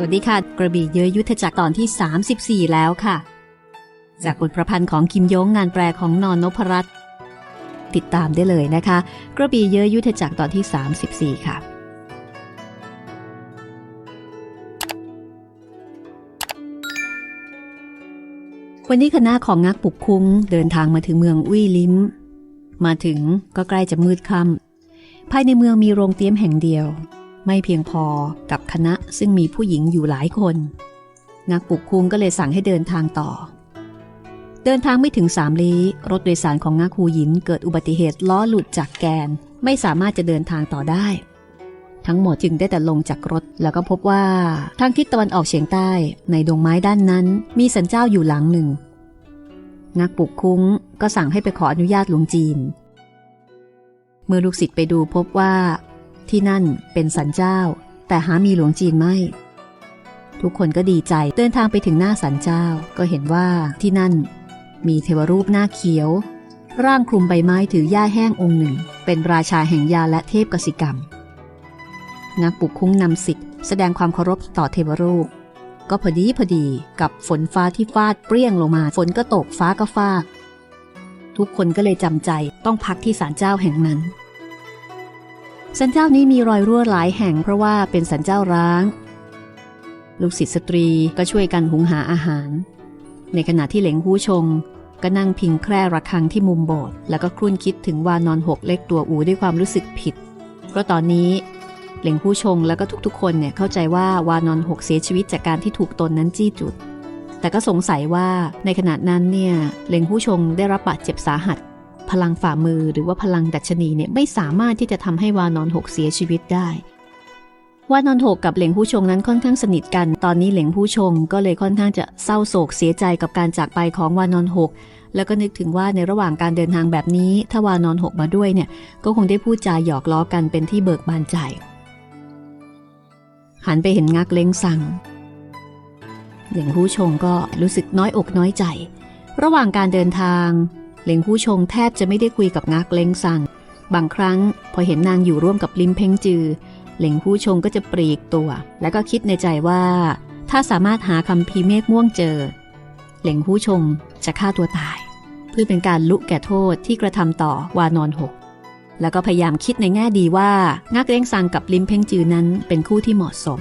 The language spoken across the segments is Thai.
สวัสดีค่ะ กระบี่เยอะยุทธจักรตอนที่ 34 แล้วค่ะ จากบทประพันธ์ของคิมยงงานแปลของนอนนพรัตน์ติดตามได้เลยนะคะ กระบี่เยอะยุทธจักรตอนที่ 34 ค่ะ วันนี้คณะของงักปุกคุ้งเดินทางมาถึงเมืองอุ้ยลิ้ม มาถึงก็ใกล้จะมืดค่ำภายในเมืองมีโรงเตี้ยมแห่งเดียว ไม่เพียงพอกับคณะซึ่งมีผู้หญิงอยู่หลายคน นักปุกคุงก็เลยสั่งให้เดินทางต่อ เดินทางไม่ถึงสามลี้รถโดยสารของงักฮูหยินเกิดอุบัติเหตุล้อหลุดจากแกนไม่สามารถจะเดินทางต่อได้ ทั้งหมดจึงได้แต่ลงจากรถ แล้วก็พบว่าทางทิศตะวันออกเฉียงใต้ในดงไม้ด้านนั้น มีสันเจ้าอยู่หลังหนึ่ง นักปุกคุ้งก็สั่งให้ไปขออนุญาตหลวงจีนเมื่อลูกศิษย์ไปดูพบว่า ที่นั่นเป็นสันเจ้า แต่หามีหลวงจีนไม่ ทุกคนก็ดีใจเดินทางไปถึงหน้าสันเจ้าก็เห็นว่าที่นั่น มีเทวรูปหน้าเขียว ร่างคลุมใบไม้ถือหญ้าแห้งองค์หนึ่ง เป็นราชาแห่งยาและเทพกสิกรรม นักปุกคุ้งนำสิทธิ์แสดงความเคารพต่อเทวรูป ก็พอดีพอดีกับฝนฟ้าที่ฟาดเปรี้ยงลงมาฝนก็ตกฟ้าก็ฟาดทุกคนก็เลยจำใจต้องพักที่ศาลเจ้าแห่งนั้น สันเจ้านี้มีรอยรั่วหลายแห่งเพราะว่าเป็นสันเจ้าร้าง ลูกศิษย์สตรีก็ช่วยกันหุงหาอาหาร ในขณะที่เหลงหู้ชง ก็นั่งพิงแคร่ระฆังที่มุมโบสถ์แล้วก็ครุ่นคิดถึงวานอนหกเล็กตัวอูด้วยความรู้สึกผิด เพราะตอนนี้เหลงผู้ชงแล้วก็ทุกๆ คนเนี่ยเข้าใจว่าวานอนหกเสียชีวิตจากการที่ถูกตนนั้นจี้จุด แต่ก็สงสัยว่าในขณะนั้นเนี่ยเหลงผู้ชงได้รับบาดเจ็บสาหัส พลังฝ่ามือหรือว่าพลังดัชนีเนี่ยไม่สามารถที่จะทำให้วานอนหกเสียชีวิตได้วานอนหกกับเหลงผู้ชงนั้นค่อนข้างสนิทกัน ตอนนี้เหลงผู้ชงก็เลยค่อนข้างจะเศร้าโศกเสียใจกับการจากไปของวานอนหก แล้วก็นึกถึงว่าในระหว่างการเดินทางแบบนี้ ถ้าวานอนหกมาด้วยเนี่ย ก็คงได้พูดจาหยอกล้อกันเป็นที่เบิกบานใจ หันไปเห็นงักเล้งสั่ง เหลงผู้ชงก็รู้สึกน้อยอกน้อยใจ ระหว่างการเดินทาง เหลงผู้ชงแทบจะไม่ได้คุยกับงักเล้งสั่ง บางครั้งพอเห็นนางอยู่ร่วมกับลิมเพ่งจือ เหลงผู้ชงก็จะปลีกตัว แล้วก็คิดในใจว่า ถ้าสามารถหาคำพีเมฆม่วงเจอ เหลงผู้ชงจะฆ่าตัวตาย เพื่อเป็นการลุแก่โทษที่กระทำต่อวานอนหกแล้วก็พยายามคิดในแง่ดีว่างักเล้งซังกับลิมเพ่งจือนั้นเป็นคู่ที่เหมาะสม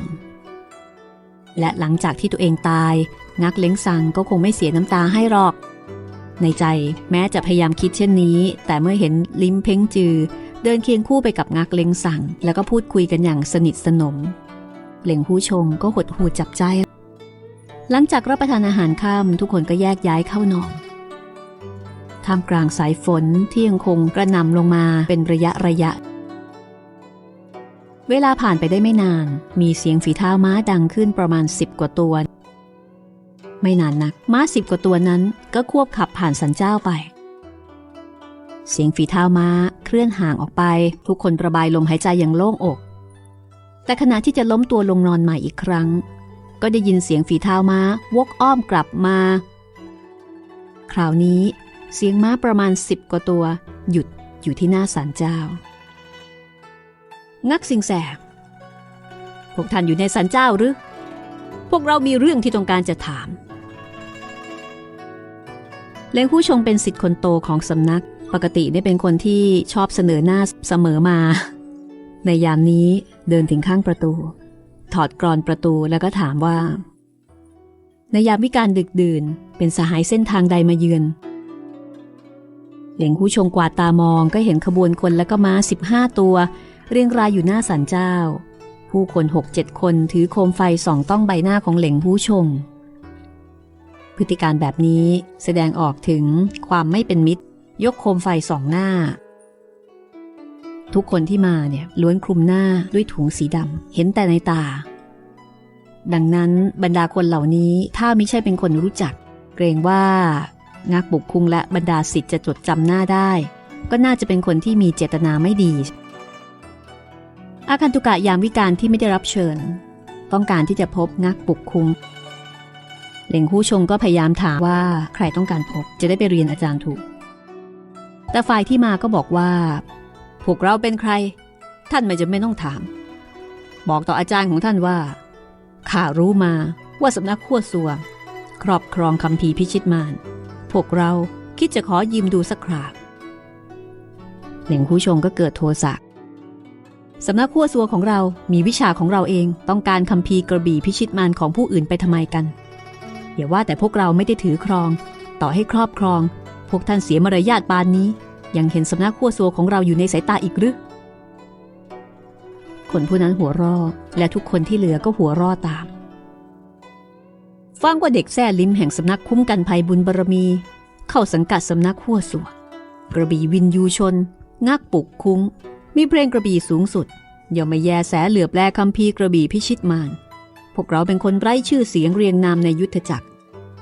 และหลังจากที่ตัวเองตาย งักเล้งซังก็คงไม่เสียน้ำตาให้หรอก ในใจแม้จะพยายามคิดเช่นนี้ แต่เมื่อเห็นลิ้มเพ่งจือ เดินเคียงคู่ไปกับงักเล้งสั่ง แล้วก็พูดคุยกันอย่างสนิทสนมเหล่งผู้ชงก็หดหูจับใจ หลังจากรับประทานอาหารค่ำทุกคนก็แยกย้ายเข้านอนท่ามกลางสายฝนที่ยังคงกระหน่ำลงมาเป็นระยะระยะ เวลาผ่านไปได้ไม่นาน มีเสียงฝีเท้าม้าดังขึ้นประมาณสิบกว่าตัว ไม่นานนักม้าสิบกว่าตัวนั้นก็ควบขับผ่านสันเจ้าไป เสียงฝีเท้าม้าเคลื่อนห่างออกไป ทุกคนระบายลมหายใจอย่างโล่งอก แต่ขณะที่จะล้มตัวลงนอนใหม่อีกครั้ง ก็ได้ยินเสียงฝีเท้าม้าวกอ้อมกลับมา คราวนี้เสียงม้าประมาณสิบกว่าตัว หยุดอยู่ที่หน้าศาลเจ้างักสิงแสพวกท่านอยู่ในศาลเจ้าหรือ พวกเรามีเรื่องที่ต้องการจะถาม เลงผู้ชงเป็นสิทธิ์คนโตของสำนัก ปกติได้เป็นคนที่ชอบเสนอหน้าเสมอมา ในยามนี้เดินถึงข้างประตู ถอดกรอนประตูแล้วก็ถามว่า ในยามวิการดึกดื่น เป็นสหายเส้นทางใดมาเยือนเหลงผู้ชงกวาดตามองก็เห็นขบวนคนและก็ม้า 15 ตัว เรียงรายอยู่หน้าศาลเจ้า ผู้คนหกเจ็ดคนถือโคมไฟส่องต้องใบหน้าของเหลงผู้ชง พฤติการแบบนี้แสดงออกถึงความไม่เป็นมิตร ยกโคมไฟสองหน้า ทุกคนที่มาเนี่ยล้วนคลุมหน้าด้วยถุงสีดำเห็นแต่ในตา ดังนั้นบรรดาคนเหล่านี้ถ้าไม่ใช่เป็นคนรู้จัก เกรงว่างักบุกคุงและบรรดาสิทธิ์จะจดจำหน้าได้ ก็น่าจะเป็นคนที่มีเจตนาไม่ดี อาคันตุกะยามวิการที่ไม่ได้รับเชิญ ต้องการที่จะพบงักบุกคุง เหล่งผู้ชงก็พยายามถามว่าใครต้องการพบจะได้ไปเรียนอาจารย์ถูก แต่ฝ่ายที่มาก็บอกว่า พวกเราเป็นใคร ท่านไม่จำเป็นต้องถาม บอกต่ออาจารย์ของท่านว่าข้ารู้มาว่าสำนักขั้วสัวครอบครองคำพีพิชิตมารพวกเราคิดจะขอยืมดูสักคราบเหล่งผู้ชงก็เกิดโทสะสำนักขั้วสัวของเรามีวิชาของเราเองต้องการคำพีกระบี่พิชิตมารของผู้อื่นไปทำไมกัน อย่าว่าแต่พวกเราไม่ได้ถือครอง ต่อให้ครอบครอง พวกท่านเสียมารยาทปานนี้ ยังเห็นสำนักขั้วสัวของเราอยู่ในสายตาอีกหรือคนผู้นั้นหัวรอและทุกคนที่เหลือก็หัวรอตาม ฟังว่าเด็กแซ่ลิ้มแห่งสำนักคุ้มกันภัยบุญบารมี เข้าสังกัดสำนักขั้วสัวกระบี่วินยูชน งักปุกคุ้ง มีเพลงกระบี่สูงสุดย่ามาแยแสเหลือบแลคำพีกระบี่พิชิตมาร พวกเราเป็นคนไร้ชื่อเสียงเรียงนามในยุทธจักร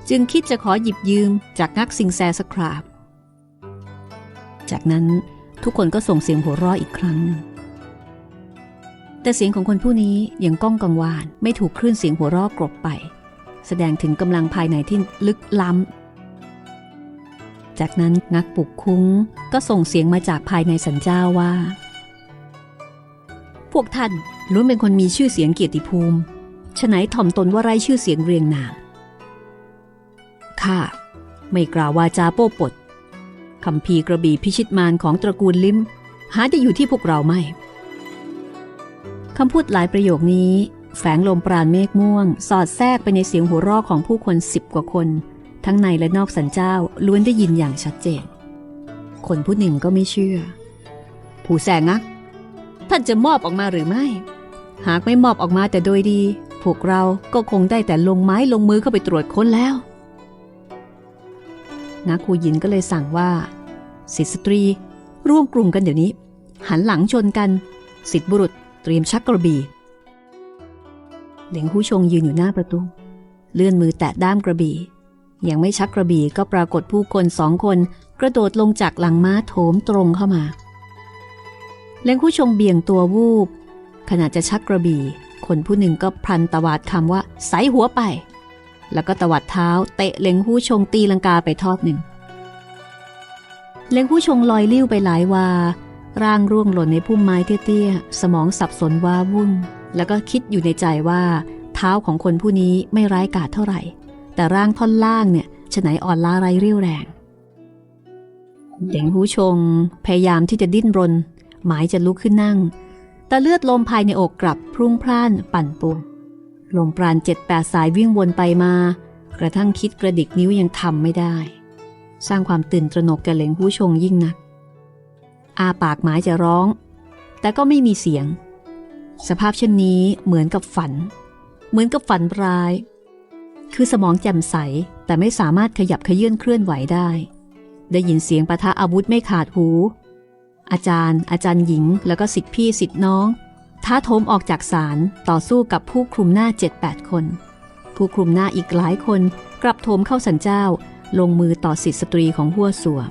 จึงคิดจะขอหยิบยืมจากงักสิงแซสคราบ จากนั้นทุกคนก็ส่งเสียงหัวเราะอีกครั้งหนึ่งแต่เสียงของคนผู้นี้ยังก้องกังวานไม่ถูกคลื่นเสียงหัวเราะกลบไป แสดงถึงกำลังภายในที่ลึกล้ำ จากนั้นงักปุกคุ้งก็ส่งเสียงมาจากภายในสันเจ้าว่า พวกท่านล้วนเป็นคนมีชื่อเสียงเกียรติภูมิ ฉไหนถ่อมตนว่าไร้ชื่อเสียงเรียงนามข้าไม่กล่าววาจาโป้ปดคำพีกระบี่พิชิตมารของตระกูลลิมหาจะอยู่ที่พวกเราไม่คำพูดหลายประโยคนี้ แฝงลมปราณเมฆม่วง สอดแทรกไปในเสียงหัวเราะของผู้คนสิบกว่าคน ทั้งในและนอกสันเจ้าล้วนได้ยินอย่างชัดเจน คนผู้หนึ่งก็ไม่เชื่อ ผู้แสงัก ท่านจะมอบออกมาหรือไม่ หากไม่มอบออกมาแต่โดยดี พวกเราก็คงได้แต่ลงไม้ลงมือเข้าไปตรวจค้นแล้วนักคูยินก็เลยสั่งว่า สิทธิสตรี ร่วมกลุ่มกันเดี๋ยวนี้ หันหลังชนกัน สิทธิบุรุษเตรียมชักกระบี่เหลงหูชงยืนอยู่หน้าประตู เลื่อนมือแตะด้ามกระบี่ ยังไม่ชักกระบี่ก็ปรากฏผู้คนสองคนกระโดดลงจากหลังม้าโถมตรงเข้ามาเหลงหู้ชงเบี่ยงตัววูบขณะจะชักกระบี่ คนผู้หนึ่งก็พลันตวาดคำว่าใสหัวไป แล้วก็ตวัดเท้าเตะเล็งหู้ชงตีลังกาไปทอดหนึ่ง เล็งหู้ชงลอยลิ้วไปหลายวา ร่างร่วงหล่นในพุ่มไม้เตี้ยๆ สมองสับสนว้าวุ่น แล้วก็คิดอยู่ในใจว่า เท้าของคนผู้นี้ไม่ร้ายกาจเท่าไหร่ แต่ร่างท่อนล่างเนี่ยฉะไหนอ่อนล้าไรเรี่ยวแรงเล็งหู้ชง พยายามที่จะดิ้นรน หมายจะลุกขึ้นนั่ง แต่เลือดลมภายในอกกลับพรุ่งพล่านปั่นป่วนลมปราณเจ็ดแปดสายวิ่งวนไปมา กระทั่งคิดกระดิกนิ้วยังทำไม่ได้ สร้างความตื่นตระหนกแก่เหลงผู้ชงยิ่งนัก อาปากหมายจะร้อง แต่ก็ไม่มีเสียง สภาพเช่นนี้เหมือนกับฝัน เหมือนกับฝันร้าย คือสมองแจ่มใสแต่ไม่สามารถขยับขยื่นเคลื่อนไหวได้ ได้ยินเสียงปะทะอาวุธไม่ขาดหู อาจารย์ อาจารย์หญิง แล้วก็สิทธิพี่สิทธิน้อง ท้าโถมออกจากศาลต่อสู้กับผู้คลุมหน้า 7-8 คน ผู้คลุมหน้าอีกหลายคนกลับโถมเข้าสันเจ้า ลงมือต่อสิทธิสตรีของหัวสัว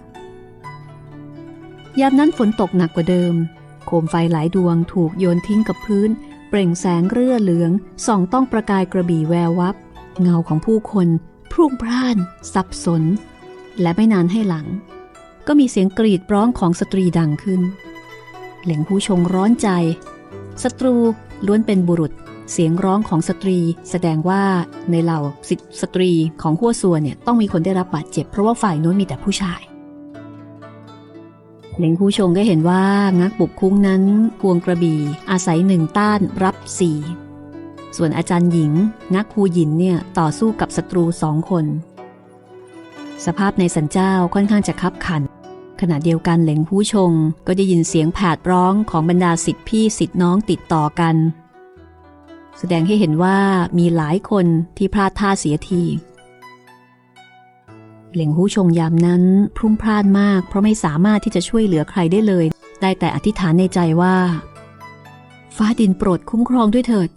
ยามนั้นฝนตกหนักกว่าเดิม โคมไฟหลายดวงถูกโยนทิ้งกับพื้น เปล่งแสงเรื่อเหลือง ส่องต้องประกายกระบี่แวววับ เงาของผู้คนพรุ่งพร่าน สับสน และไม่นานให้หลัง ก็มีเสียงกรีดร้องของสตรีดังขึ้น เหล่งผู้ชงร้อนใจ ศัตรูล้วนเป็นบุรุษ เสียงร้องของสตรี แสดงว่าในเหล่าสิทธิสตรีของหัวซัวเนี่ยต้องมีคนได้รับบาดเจ็บ เพราะว่าฝ่ายโน้นมีแต่ผู้ชาย เหล่งผู้ชงก็เห็นว่างักบุกคุ้งนั้นพวงกระบี่อาศัยหนึ่งต้านรับสี่ส่วนอาจารย์หญิง งักคูหยินเนี่ยต่อสู้กับศัตรูสองคน สภาพในสันเจ้าค่อนข้างจะคับขัน ขณะเดียวกันเหลงผู้ชงก็ได้ยินเสียงแผดร้องของบรรดาสิทธิพี่สิทธิน้องติดต่อกัน แสดงให้เห็นว่ามีหลายคนที่พลาดท่าเสียทีเหลงผู้ชงยามนั้นพรุ่งพลานมาก เพราะไม่สามารถที่จะช่วยเหลือใครได้เลย ได้แต่อธิษฐานในใจว่า ฟ้าดินโปรดคุ้มครองด้วยเถิด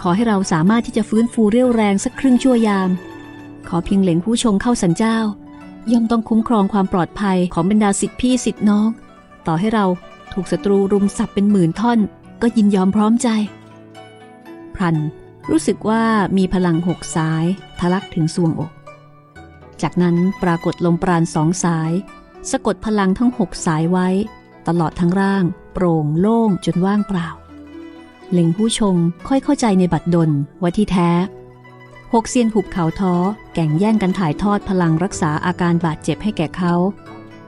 ขอให้เราสามารถที่จะฟื้นฟูเรี่ยวแรงสักครึ่งชั่วยาม ขอเพียงเหลงผู้ชงเข้าสันเจ้า ย่อมต้องคุ้มครองความปลอดภัยของบรรดาสิทธิพี่สิทธิน้อง ต่อให้เราถูกศัตรูรุมสับเป็นหมื่นท่อน ก็ยินยอมพร้อมใจ พรันรู้สึกว่ามีพลังหกสายทะลักถึงสวงอก จากนั้นปรากฏลมปราณสองสาย สะกดพลังทั้งหกสายไว้ ตลอดทั้งร่าง โปร่งโล่งจนว่างเปล่า เล็งผู้ชมค่อยเข้าใจในบัดดลว่าที่แท้ หกเซียนหุบเขาท้อ แก่งแย่งกันถ่ายทอดพลังรักษาอาการบาดเจ็บให้แก่เขา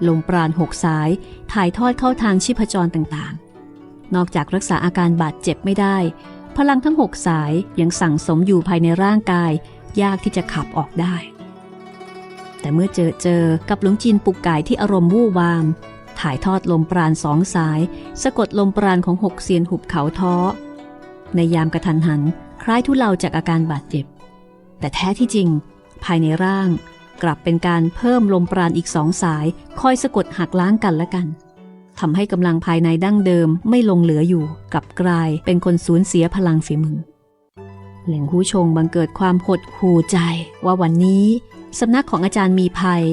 ลมปราณหกสาย ถ่ายทอดเข้าทางชีพจรต่างๆ นอกจากรักษาอาการบาดเจ็บไม่ได้ พลังทั้งหกสายยังสั่งสมอยู่ภายในร่างกาย ยากที่จะขับออกได้ แต่เมื่อเจอเจอกับหลวงจีนปุกไก่ที่อารมณ์วู่วาม ถ่ายทอดลมปราณสองสาย สะกดลมปราณของหกเซียนหุบเขาท้อ ในยามกระทันหัน คล้ายทุเลาจากอาการบาดเจ็บ แต่แท้ที่จริง ภายในร่างกลับเป็นการเพิ่มลมปราณอีกสองสาย คอยสะกดหักล้างกันและกันทำให้กำลังภายในดั้งเดิมไม่ลงเหลืออยู่กลับกลายเป็นคนสูญเสียพลังฝีมือเหล่งผู้ชงบังเกิดความหดหู่ใจว่าวันนี้สำนักของอาจารย์มีภัย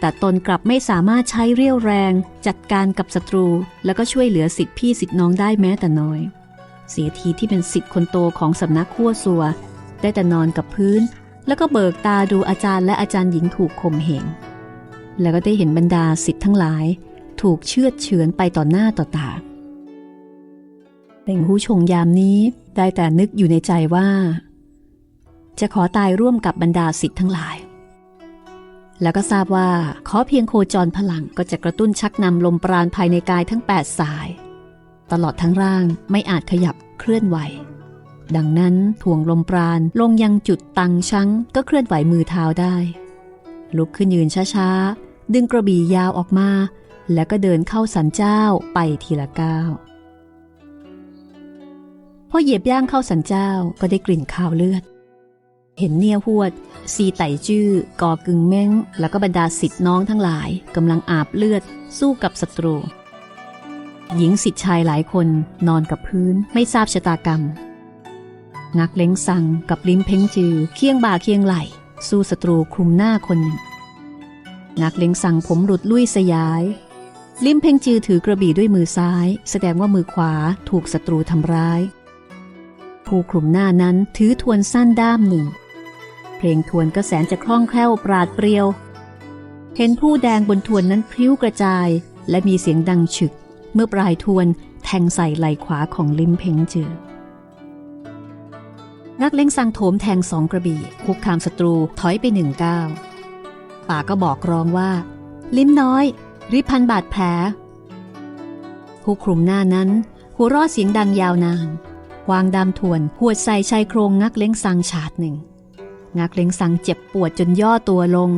แต่ตนกลับไม่สามารถใช้เรี่ยวแรง จัดการกับศัตรู แล้วก็ช่วยเหลือสิทธิพี่สิทธิน้องได้แม้แต่น้อย เสียทีที่เป็นสิทธิคนโตของสำนักขั้วสัว ได้แต่นอนกับพื้น แล้วก็เบิกตาดูอาจารย์และอาจารย์หญิงถูกข่มเหง แล้วก็ได้เห็นบรรดาสิทธิ์ทั้งหลาย ถูกเชือดเฉือนไปต่อหน้าต่อตาเป่งหูชงยามนี้ได้แต่นึกอยู่ในใจว่า จะขอตายร่วมกับบรรดาสิทธิ์ทั้งหลาย แล้วก็ทราบว่าขอเพียงโคจรพลังก็จะกระตุ้นชักนำลมปราณภายในกายทั้ง 8 สาย ตลอดทั้งร่างไม่อาจขยับเคลื่อนไหว ดังนั้นถ่วงลมปราณลงยังจุดตังชังก็เคลื่อนไหวมือเท้าได้ ลุกขึ้นยืนช้าๆ ดึงกระบี่ยาวออกมา แล้วก็เดินเข้าสันเจ้าไปทีละก้าวพอเหยียบย่างเข้าสันเจ้าก็ได้กลิ่นข้าวเลือด เห็นเนี่ยหวด ซีไต่จื้อกอกึงเม้ง แล้วก็บรรดาสิทธิ์น้องทั้งหลายกำลังอาบเลือดสู้กับศัตรู หญิงสิทธิ์ชายหลายคนนอนกับพื้นไม่ทราบชะตากรรม นักเล้งสังกับลิ้มเพ้งจือ เคียงบ่าเคียงไหล สู้ศัตรูคลุมหน้าคนหนึ่ง นักเล้งสังผมหลุดลุ่ยสยาย ลิ้มเพ่งจือถือกระบี่ด้วยมือซ้าย แสดงว่ามือขวาถูกศัตรูทำร้าย ผู้คลุมหน้านั้นถือทวนสั้นด้ามหนึ่ง เพลงทวนก็แสนจะคล่องแคล่วปราดเปรียว เห็นผู้แดงบนทวนนั้นพริ้วกระจาย และมีเสียงดังฉึก เมื่อปลายทวนแทงใส่ไหล่ขวาของลิ้มเพงจือ นักเล้งสังโถมแทงสองกระบี่ คุกคามศัตรูถอยไปหนึ่งก้าวป่าก็บอกร้องว่า ลิ้มน้อย ริพันบาดแผลผู้คลุมหน้านั้น หัวรอดเสียงดังยาวนานวางดามทวนหวดใส่ชายโครงงักเล้งสังฉาดหนึ่ง งักเล้งสังเจ็บปวดจนย่อตัวลง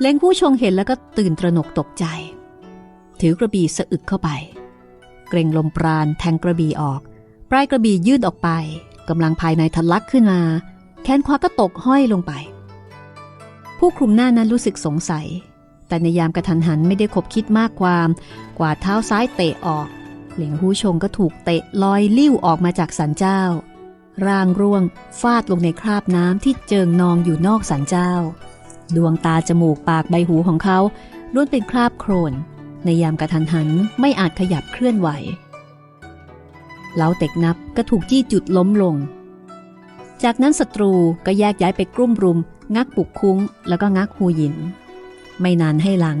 เล้งผู้ชงเห็นแล้วก็ตื่นตระหนกตกใจ ถือกระบี่สะอึกเข้าไป เกรงลมปราณแทงกระบี่ออก ปลายกระบี่ยืดออกไป กำลังภายในทะลักขึ้นมา แขนขวาก็ตกห้อยลงไป ผู้คลุมหน้านั้นรู้สึกสงสัย แต่ในยามกระทันหันไม่ได้คบคิดมากความ กว่าเท้าซ้ายเตะออก เหลียงหูชงก็ถูกเตะลอยลิ้วออกมาจากสันเจ้า ร่างร่วงฟาดลงในคราบน้ำที่เจิงนองอยู่นอกสันเจ้า ดวงตาจมูกปากใบหูของเขาล้วนเป็นคราบโครนในยามกระทันหันไม่อาจขยับเคลื่อนไหว เล้าเต็กนับก็ถูกจี้จุดล้มลง จากนั้นศัตรูก็แยกย้ายไปกลุ่มรุม งักปุกคุ้ง แล้วก็งักหูหยิน ไม่นานให้หลัง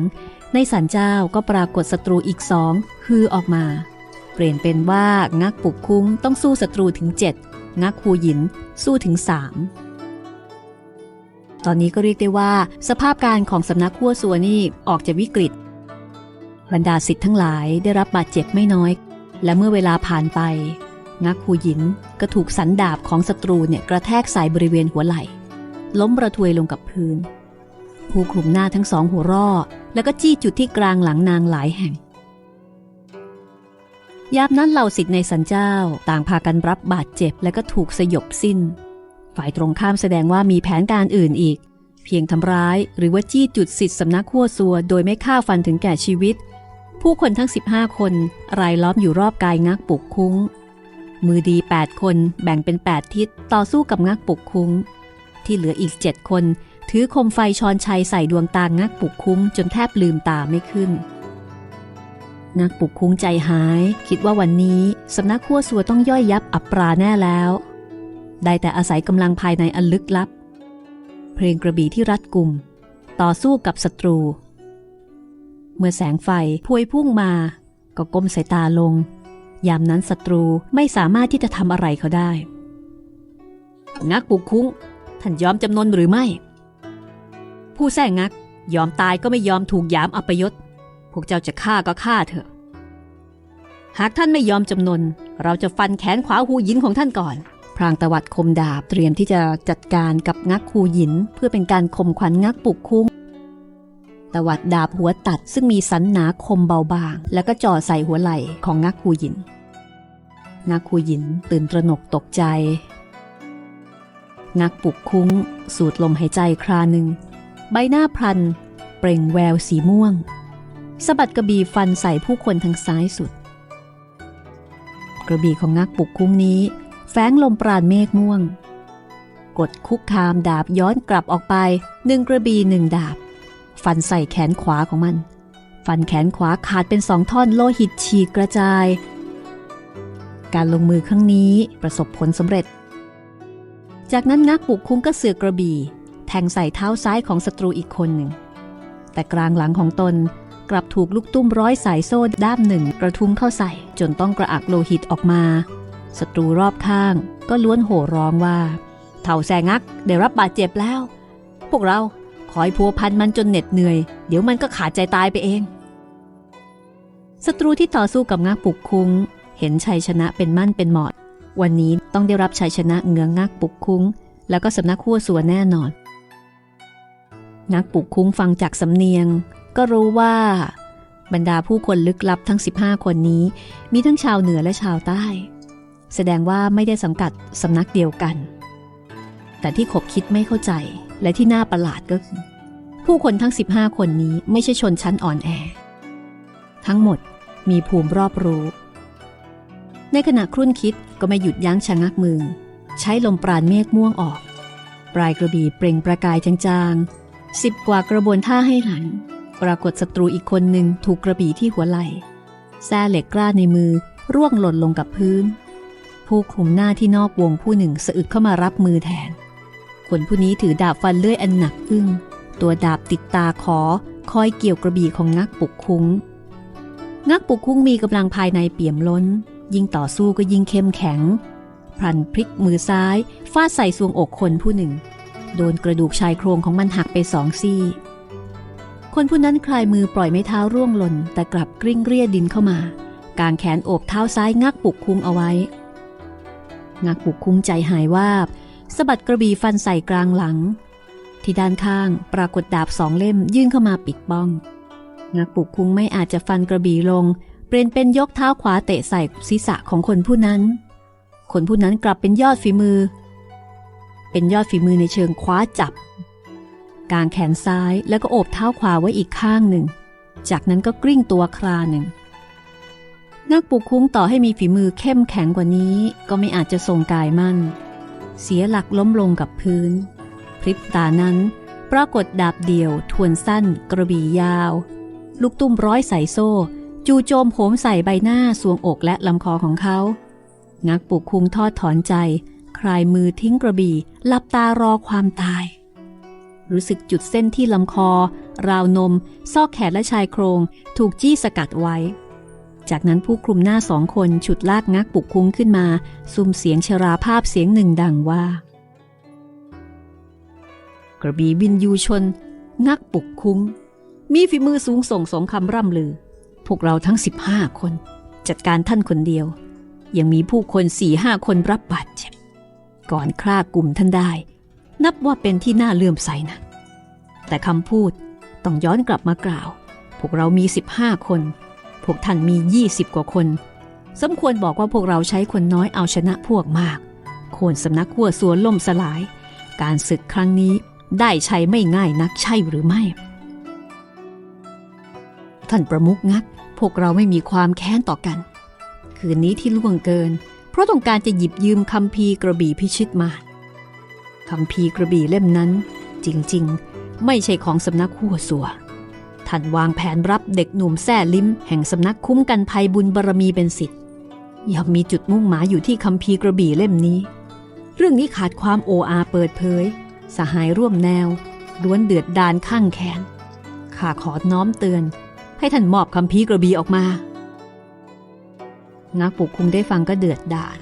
ในสันเจ้าก็ปรากฏศัตรูอีกสองคือออกมา เปลี่ยนเป็นว่างักปุกคุ้งต้องสู้ศัตรูถึงเจ็ดงักหูหยินสู้ถึงสามตอนนี้ก็เรียกได้ว่าสภาพการของสำนักขั้วสัวนี่ออกจากวิกฤตบรรดาสิทธิ์ทั้งหลายได้รับบาดเจ็บไม่น้อย และเมื่อเวลาผ่านไปงักหูหยินก็ถูกสันดาบของศัตรูเนี่ยกระแทกใส่บริเวณหัวไหล่ ล้มประทวยลงกับพื้น ผู้คลุมหน้าทั้งสองหัวร่อ แล้วก็จี้จุดที่กลางหลังนางหลายแห่ง ยามนั้นเหล่าสิทธิ์ในสันเจ้าต่างพากันรับบาดเจ็บและก็ถูกสยบสิ้น ฝ่ายตรงข้ามแสดงว่ามีแผนการอื่นอีก เพียงทำร้ายหรือว่าจี้จุดสิทธิ์สำนักขั้วซัว โดยไม่ฆ่าฟันถึงแก่ชีวิต ผู้คนทั้ง 15 คน รายล้อมอยู่รอบกายงักปุกคุ้ง มือดี 8 คนแบ่งเป็น 8 ทิศต่อสู้กับงักปุกคุ้ง ที่เหลืออีก 7 คน ถือคมไฟชอนชัยใส่ดวงตางักปุกคุ้ง จนแทบลืมตาไม่ขึ้น งักปุกคุ้งใจหาย คิดว่าวันนี้สำนักขั้วซัวต้องย่อยยับอับปราแน่แล้ว ได้แต่อาศัยกำลังภายในอันลึกลับ เพลงกระบี่ที่รัดกุม ต่อสู้กับศัตรู เมื่อแสงไฟพวยพุ่งมา ก็ก้มสายตาลง ยามนั้นศัตรูไม่สามารถที่จะทำอะไรเขาได้ งักปุกคุ้ง ท่านยอมจำนนหรือไม่ ผู้แท้งัก ยอมตายก็ไม่ยอมถูกยามอัปยศ พวกเจ้าจะฆ่าก็ฆ่าเถอะ หากท่านไม่ยอมจำนน เราจะฟันแขนขวาหูหยินของท่านก่อนพรางตวัดคมดาบเตรียมที่จะจัดการกับงักหูหยิน เพื่อเป็นการข่มขวัญงักปุกคุ้ง ตวัดดาบหัวตัดซึ่งมีสันหนาคมเบาบาง แล้วก็จ่อใส่หัวไหล่ของงักหูหยิน งักหูหยินตื่นตระหนกตกใจ งักปุกคุ้ง สูดลมหายใจคราหนึ่ง ใบหน้าพลัน เปล่งแววสีม่วงสะบัดกระบี่ฟันใส่ผู้คนทางซ้ายสุด กระบี่ของงักปุกคุ้งนี้แฝงลมปราณเมฆม่วง กดคุกคามดาบย้อนกลับออกไปหนึ่งกระบี่หนึ่งดาบ ฟันใส่แขนขวาของมัน ฟันแขนขวาขาดเป็นสองท่อนโลหิตฉีกกระจาย การลงมือครั้งนี้ประสบผลสำเร็จ จากนั้นงักปุกคุ้งก็เสือกระบี่ แทงใส่เท้าซ้ายของศัตรูอีกคนหนึ่ง แต่กลางหลังของตนกลับถูกลูกตุ้มร้อยสายโซ่ด้ามหนึ่งกระทุ้งเข้าใส่ จนต้องกระอักโลหิตออกมาศัตรูรอบข้างก็ล้วนโห่ร้องว่าเท่าแซงักได้รับบาดเจ็บแล้ว พวกเรา คอยพัวพันมันจนเหน็ดเหนื่อย เดี๋ยวมันก็ขาดใจตายไปเอง ศัตรูที่ต่อสู้กับงักปุกคุ้ง เห็นชัยชนะเป็นมั่นเป็นเหมาะ วันนี้ต้องได้รับชัยชนะเงื้องักปุกคุ้ง แล้วก็สำนักขั้วสัวแน่นอน นักปุกคุ้งฟังจากสำเนียง ก็รู้ว่า บรรดาผู้คนลึกลับทั้ง 15 คนนี้ มีทั้งชาวเหนือและชาวใต้ แสดงว่าไม่ได้สังกัดสำนักเดียวกัน แต่ที่ขบคิดไม่เข้าใจ และที่น่าประหลาดก็คือ ผู้คนทั้ง 15 คนนี้ไม่ใช่ชนชั้นอ่อนแอ ทั้งหมดมีภูมิรอบรู้ ในขณะครุ่นคิดก็ไม่หยุดยั้งชะงักมือ ใช้ลมปราณเมฆม่วงออก ปลายกระบี่เปล่งประกายจางๆสิบกว่ากระบวนท่าให้หันปรากฏศัตรูอีกคนหนึ่งถูกกระบี่ที่หัวไหล่แส้เหล็กกล้าในมือร่วงหล่นลงกับพื้น ผู้คลุมหน้าที่นอกวงผู้หนึ่งสะอึกเข้ามารับมือแทน คนผู้นี้ถือดาบฟันเลื่อยอันหนักอึ้ง ตัวดาบติดตาขอคอยเกี่ยวกระบี่ของงักปุกคุ้ง งักปุกคุ้งมีกำลังภายในเปี่ยมล้น ยิ่งต่อสู้ก็ยิ่งเข้มแข็ง พลันพลิกมือซ้ายฟาดใส่ซวงอกคนผู้หนึ่ง โดนกระดูกชายโครงของมันหักไปสองซี่ คนผู้นั้นคลายมือปล่อยไม้เท้าร่วงหล่น แต่กลับกริ้งเรียดินเข้ามากางแขนโอบเท้าซ้ายงักปุกคุ้งเอาไว้ งักปุกคุ้งใจหายวาบ สะบัดกระบี่ฟันใส่กลางหลัง ที่ด้านข้างปรากฏดาบสองเล่มยื่นเข้ามาปิดบ้องงักปุกคุ้งไม่อาจจะฟันกระบี่ลง เปลี่ยนเป็นยกเท้าขวาเตะใส่ศีรษะของคนผู้นั้น คนผู้นั้นกลับเป็นยอดฝีมือ เป็นยอดฝีมือในเชิงคว้าจับ กางแขนซ้ายแล้วก็โอบเท้าขวาไว้อีกข้างหนึ่ง จากนั้นก็กลิ้งตัวคลาหนึ่งนักปุกคุ้งต่อให้มีฝีมือเข้มแข็งกว่านี้ ก็ไม่อาจจะทรงกายมั่น เสียหลักล้มลงกับพื้น พริบตานั้นปรากฏดาบเดี่ยว ทวนสั้น กระบี่ยาว ลูกตุ้มร้อยใส่โซ่ จูโจมโหมใส่ใบหน้าสวงอกและลำคอของเขา งักปุกคุงทอดถอนใจ คลายมือทิ้งกระบี่หลับตารอความตาย รู้สึกจุดเส้นที่ลำคอ ราวนม ซอกแขนและชายโครง ถูกจี้สกัดไว้ จากนั้นผู้คลุมหน้าสองคนฉุดลากงักปุกคุ้งขึ้นมาซุ่มเสียงชราภาพเสียงหนึ่งดังว่า กระบี่บินยูชน งักปุกคุ้ง มีฝีมือสูงส่งสมคำร่ำลือ พวกเราทั้ง 15 คน จัดการท่านคนเดียว ยังมีผู้คนสี่ห้าคนรับบาดเจ็บ ก่อนฆ่ากลุ่มท่านได้ นับว่าเป็นที่น่าเลื่อมใสนะ แต่คำพูดต้องย้อนกลับมากล่าว พวกเรามี 15 คน พวกท่านมี 20 กว่าคน สมควรบอกว่าพวกเราใช้คนน้อยเอาชนะพวกมาก โคนสำนักขัวสวนล่มสลาย การศึกครั้งนี้ได้ใช้ไม่ง่ายนักใช่หรือไม่ ท่านประมุกงัก พวกเราไม่มีความแค้นต่อกัน คืนนี้ที่ล่วงเกิน เพราะต้องการจะหยิบยืมคำพีกระบี่พิชิตมาคำพีกระบี่เล่มนั้น จริง ๆ ไม่ใช่ของสำนักหัวสัว ท่านวางแผนรับเด็กหนุ่มแซ่ลิ้ม แห่งสำนักคุ้มกันภัยบุญบารมีเป็นสิทธิ์ย่อมมีจุดมุ่งหมายอยู่ที่คำพีร์กระบี่เล่มนี้ เรื่องนี้ขาดความโออาเปิดเผย สหายร่วมแนวล้วนเดือดดานข้างแขนข้าขอน้อมเตือน ให้ท่านมอบคำพีร์กระบี่ออกมา นักปกคุงได้ฟังก็เดือดดาล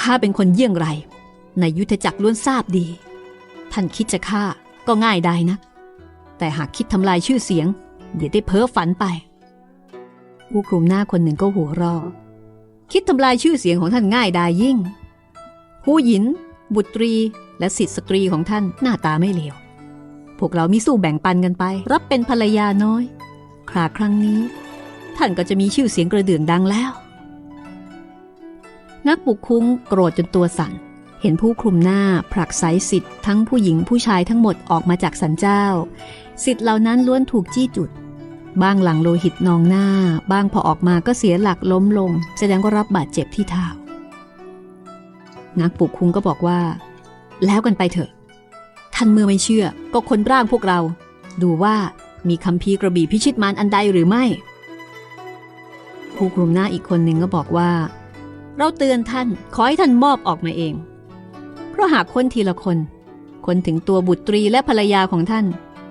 ข้าเป็นคนเยี่ยงไรในยุทธจักรล้วนทราบดี ท่านคิดจะฆ่าก็ง่ายได้นะ แต่หากคิดทำลายชื่อเสียง เดี๋ยวได้เพ้อฝันไป ผู้คลุมหน้าคนหนึ่งก็หัวเรอคิดทำลายชื่อเสียงของท่านง่ายดายยิ่ง ผู้หญิน บุตรี และสิทธิสตรีของท่านหน้าตาไม่เลว พวกเรามีสู้แบ่งปันกันไป รับเป็นภรรยาน้อย คราครั้งนี้ ท่านก็จะมีชื่อเสียงกระเดื่องดังแล้ว นักบุกคุ้งโกรธจนตัวสั่น เห็นผู้คลุมหน้าผลักไสสิทธิ์ทั้งผู้หญิงผู้ชายทั้งหมดออกมาจากสันเจ้า สิทธิ์เหล่านั้นล้วนถูกจี้จุด บ้างหลังโลหิตนองหน้า บ้างพอออกมาก็เสียหลักล้มลง แสดงว่ารับบาดเจ็บที่เท้านักปลุกคุงก็บอกว่า แล้วกันไปเถอะ ท่านเมื่อไม่เชื่อ ก็คนร่างพวกเรา ดูว่ามีคำพีกระบี่พิชิตมารอันใดหรือไม่ผู้คลุมหน้าอีกคนหนึ่งก็บอกว่า เราเตือนท่านขอให้ท่านมอบออกมาเอง ราะหากคนทีละคน คนถึงตัวบุตรีและภรรยาของท่าน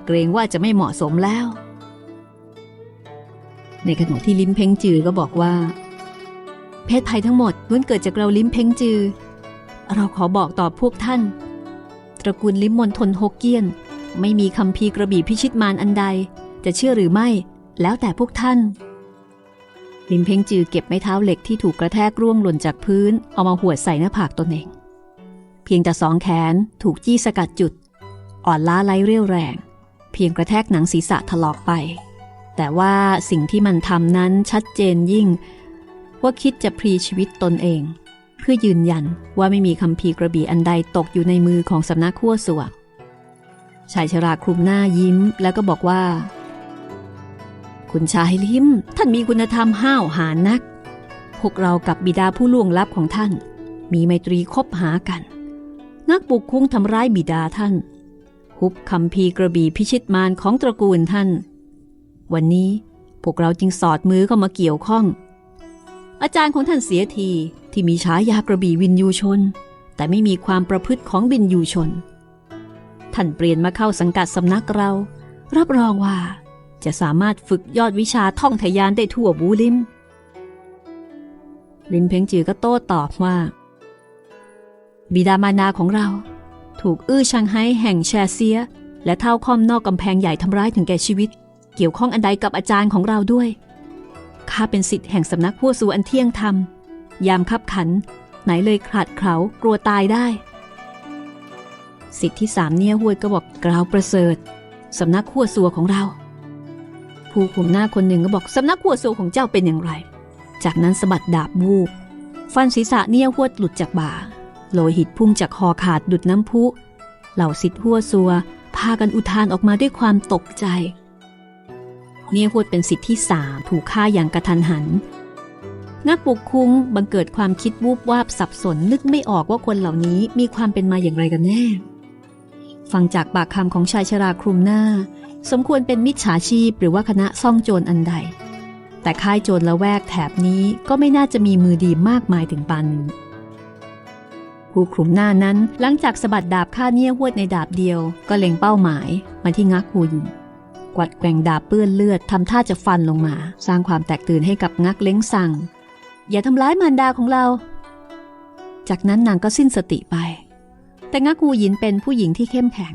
เกรงว่าจะไม่เหมาะสมแล้ว ในขณะที่ลิ้มเพ้งจือก็บอกว่า เพศภัยทั้งหมดล้วนเกิดจากเราลิ้มเพ้งจือ เราขอบอกต่อพวกท่าน ตระกูลลิ้มมนทนฮกเกี้ยน ไม่มีคำพีกระบี่พิชิตมารอันใด จะเชื่อหรือไม่ แล้วแต่พวกท่านลิมเพ้งจือเก็บไม้เท้าเหล็กที่ถูกกระแทกร่วงหล่นจากพื้น เอามาหวดใส่หน้าผากตนเอง พียงแต่สองแขนถูกจี้สกัดจุด อ่อนล้าไร้เรี่ยวแรง เพียงกระแทกหนังศีรษะถลอกไป แต่ว่าสิ่งที่มันทำนั้นชัดเจนยิ่ง ว่าคิดจะพรีชีวิตตนเอง เพื่อยืนยันว่าไม่มีคำพีกระบี่อันใดตกอยู่ในมือของสำนักขั้วสวกชายชราคลุมหน้ายิ้มแล้วก็บอกว่า คุณชายลิมท่านมีคุณธรรมห้าวหาญนัก พวกเรากับบิดาผู้ล่วงลับของท่าน มีไมตรีคบหากัน นักบุกคุ้งทำร้ายบิดาท่านฮุบคำพีกระบี่พิชิตมารของตระกูลท่าน วันนี้พวกเราจึงสอดมือเข้ามาเกี่ยวข้อง อาจารย์ของท่านเสียทีที่มีฉายากระบี่วินยูชน แต่ไม่มีความประพฤติของวินยูชน ท่านเปลี่ยนมาเข้าสังกัดสำนักเรา รับรองว่า จะสามารถฝึกยอดวิชาท่องทยานได้ทั่วบูลิมลินเพ่งจือก็โต้ตอบว่า บิดามารดาของเรา ถูกอื้อชังไห้แห่งแชเซีย และเท่าคอมนอกกำแพงใหญ่ทำร้ายถึงแก่ชีวิต เกี่ยวข้องอันใดกับอาจารย์ของเราด้วยข้าเป็นสิทธิ์แห่งสำนักผู้สูอันเที่ยงธรรม ยามคับขัน ไหนเลยขาดเขากลัวตายได้ สิทธิ์ที่สามเนี่ยห้วยก็บอกกล่าวประเสริฐสำนักขั้วซัวของเรา ผู้คุมหน้าคนหนึ่งก็บอกสำนักขั้วซัวของเจ้าเป็นอย่างไร จากนั้นสะบัดดาบวูบฟันศีรษะเนี่ยหวดหลุดจากบ่า โลหิตพุ่งจากคอขาดดุดน้ำพุ เหล่าสิทธิ์หัวซัว พากันอุทานออกมาด้วยความตกใจ เนี่ยหวดเป็นสิทธิ์ที่สามถูกฆ่าอย่างกระทันหัน นักปกคุ้งบังเกิดความคิดวูบวาบสับสนนึกไม่ออกว่าคนเหล่านี้มีความเป็นมาอย่างไรกันแน่ ฟังจากปากคำของชายชราคลุมหน้า สมควรเป็นมิจฉาชีพหรือว่าคณะซ่องโจรอันใดแต่ค่ายโจรละแวกแถบนี้ก็ไม่น่าจะมีมือดีมากมายถึงปานนี้ ผู้คลุมหน้านั้นหลังจากสะบัดดาบฆ่าเนี่ยหวดในดาบเดียว ก็เล็งเป้าหมายมาที่งักหูยิงกวัดแกว่งดาบเปื้อนเลือดทำท่าจะฟันลงมา สร้างความแตกตื่นให้กับงักเล้งสั่ง อย่าทำร้ายมารดาของเรา จากนั้นนางก็สิ้นสติไป แต่งักหูยินเป็นผู้หญิงที่เข้มแข็ง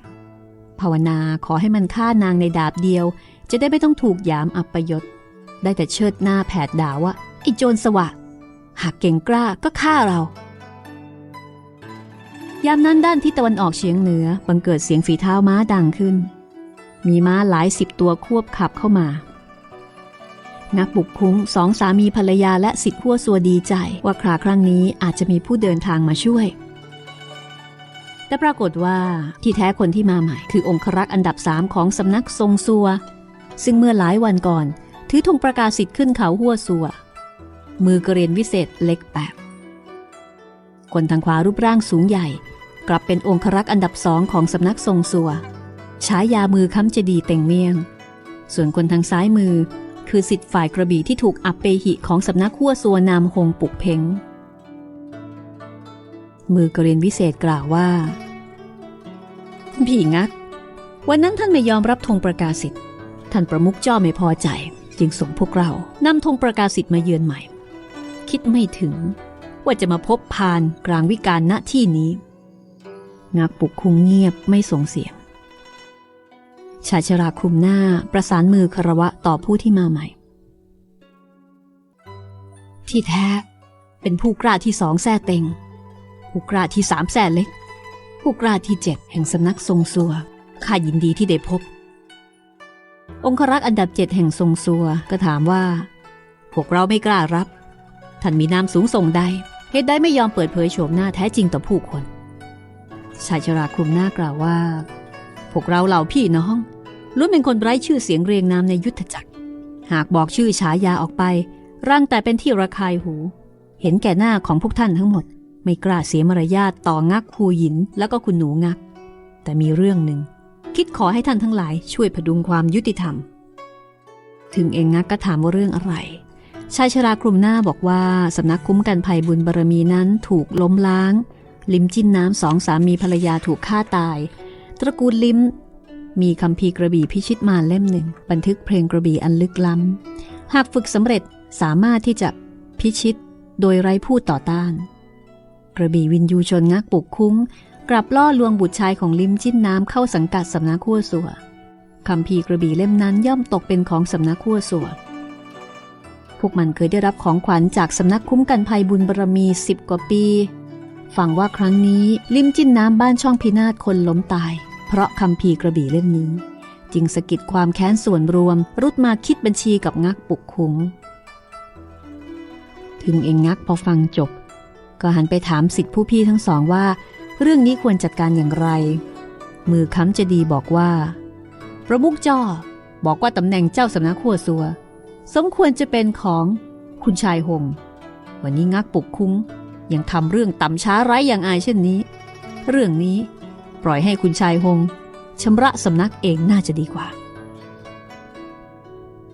ภาวนาขอให้มันฆ่านางในดาบเดียว จะได้ไม่ต้องถูกยามอับประยศได้แต่เชิดหน้าแผดด่าว่าไอ้โจรสวะ หากเก่งกล้าก็ฆ่าเรา ยามนั้นด้านที่ตะวันออกเฉียงเหนือบังเกิดเสียงฝีเท้าม้าดังขึ้น มีม้าหลายสิบตัวควบขับเข้ามา นักบุกคุ้งสองสามีภรรยาและสิทธิ์พัวซัวดีใจว่าคราครั้งนี้อาจจะมีผู้เดินทางมาช่วย แต่ปรากฏว่าที่แท้คนที่มาใหม่ คือองครักษ์อันดับสามของสำนักทรงซัว ซึ่งเมื่อหลายวันก่อน ถือธงประกาศสิทธิ์ขึ้นเขาหัวซัว มือกระเรียนวิเศษเล็กแปบคนทางขวารูปร่างสูงใหญ่ กลับเป็นองครักษ์อันดับสองของสำนักทรงซัวฉายามือค้ำเจดีเต่งเมียง ส่วนคนทางซ้ายมือ คือสิทธิ์ฝ่ายกระบี่ที่ถูกอับเปหิของสำนักขั้วซัวนามหงปุกเพงมือกระเรียนวิเศษกล่าวว่า พี่งัก วันนั้นท่านไม่ยอมรับธงประกาศสิทธิ์ท่านประมุขจ้าไม่พอใจ จึงส่งพวกเรานำธงประกาศสิทธิ์มาเยือนใหม่ คิดไม่ถึงว่าจะมาพบพานกลางวิการณที่นี้ งักปุกคุงเงียบไม่ส่งเสียงชายชราคุมหน้าประสานมือคารวะต่อผู้ที่มาใหม่ ที่แท้เป็นผู้กล้าที่สองแซ่เต็ง ผู้กล้าที่สามแซ่เล็ก ผู้กล้าที่เจ็ดแห่งสำนักทรงซัวข้ายินดีที่ได้พบ องครักษ์อันดับเจ็ดแห่งทรงซัวก็ถามว่า พวกเราไม่กล้ารับ ท่านมีนามสูงส่งใดเหตุใดไม่ยอมเปิดเผยโฉมหน้าแท้จริงต่อผู้คน ชายชราคลุมหน้ากล่าวว่า พวกเราเหล่าพี่น้องล้วนเป็นคนไร้ชื่อเสียงเรียงนามในยุทธจักร หากบอกชื่อฉายาออกไป ร่างแต่เป็นที่ระคายหู เห็นแก่หน้าของพวกท่านทั้งหมด ไม่กล้าเสียมารยาทต่องักฮูหยินแล้วก็คุณหนูงัก แต่มีเรื่องหนึ่ง คิดขอให้ท่านทั้งหลายช่วยพดุงความยุติธรรม ถึงเองงักก็ถามว่าเรื่องอะไรชายชรากลุ่มหน้าบอกว่าสำนักคุ้มกันภัยบุญบารมีนั้นถูกล้มล้าง ลิมจิ้นน้ำสองสามีภรรยาถูกฆ่าตาย ตระกูลลิมมีคำพีกระบี่พิชิตมาเล่มหนึ่ง บันทึกเพลงกระบี่อันลึกล้ำ หากฝึกสำเร็จสามารถที่จะพิชิตโดยไร้ผู้ต่อต้าน กระบี่วินยูชนงักปุกคุ้ง กลับล่อลวงบุตรชายของลิมจิ้นน้ำเข้าสังกัดสำนักขั้วสัวคำพีกระบี่เล่มนั้นย่อมตกเป็นของสำนักขั้วสัวพวกมันเคยได้รับของขวัญจากสำนักคุ้มกันภัยบุญบารมีสิบกว่าปี ฟังว่าครั้งนี้ลิมจิ้นน้ำบ้านช่องพินาศคนล้มตาย เพราะคำพีกระบี่เล่มนี้ จึงสะกิดความแค้นส่วนรวม รุดมาคิดบัญชีกับงักปุกคุ้งถึงเองงักพอฟังจบ ก็หันไปถามสิทธิผู้พี่ทั้งสองว่า เรื่องนี้ควรจัดการอย่างไร มือค้ำจะดีบอกว่า ประมุกจ้อบอกว่าตำแหน่งเจ้าสำนักขัวซัว สมควรจะเป็นของคุณชายหง วันนี้งักปุกคุ้ง ยังทำเรื่องต่ำช้าไร้อย่างอายเช่นนี้ เรื่องนี้ปล่อยให้คุณชายหงชำระสำนักเองน่าจะดีกว่า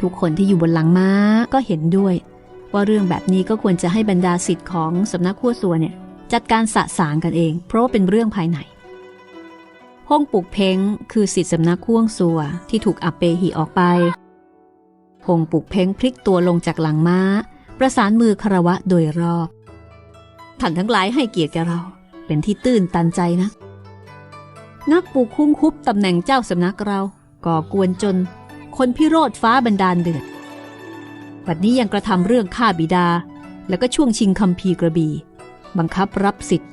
ทุกคนที่อยู่บนหลังม้าก็เห็นด้วย ว่าเรื่องแบบนี้ก็ควรจะให้บรรดาสิทธิ์ของสำนักขั้วสัวเนี่ยจัดการสะสางกันเอง เพราะว่าเป็นเรื่องภายในห้องปลูกเพ้งคือสิทธิ์สำนักข่วงสัวที่ถูกอับเปหีออกไปหงปลูกเพ้งพลิกตัวลงจากหลังม้า ประสานมือคารวะโดยรอบ ท่านทั้งหลายให้เกียรติแกเรา เป็นที่ตื้นตันใจนะนักปูคุ้งคุบตำแหน่งเจ้าสำนักเราก่อกวนจน คนพิโรธฟ้าบันดาลเดือดบัดนี้ยังกระทำเรื่องฆ่าบิดา แล้วก็ช่วงชิงคำพีกระบี่บังคับรับสิทธิ์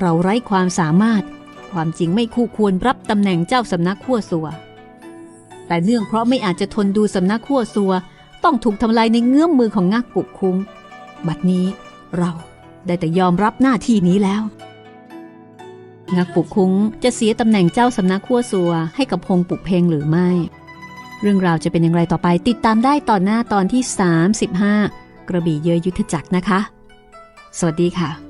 เราไร้ความสามารถ ความจริงไม่คู่ควรรับตำแหน่งเจ้าสำนักขั้วสัว แต่เนื่องเพราะไม่อาจจะทนดูสำนักขั้วสัว ต้องถูกทำลายในเงื้อมมือของงักปุกคุ้งบัดนี้เรา ได้แต่ยอมรับหน้าที่นี้แล้ว งักปุกคุ้งจะเสียตำแหน่งเจ้าสำนักขั้วสัวให้กับพงปุกเพงหรือไม่ เรื่องราวจะเป็นอย่างไรต่อไปติดตามได้ตอนหน้าตอนที่ 35 กระบี่เยยยุทธจักรนะคะ สวัสดีค่ะ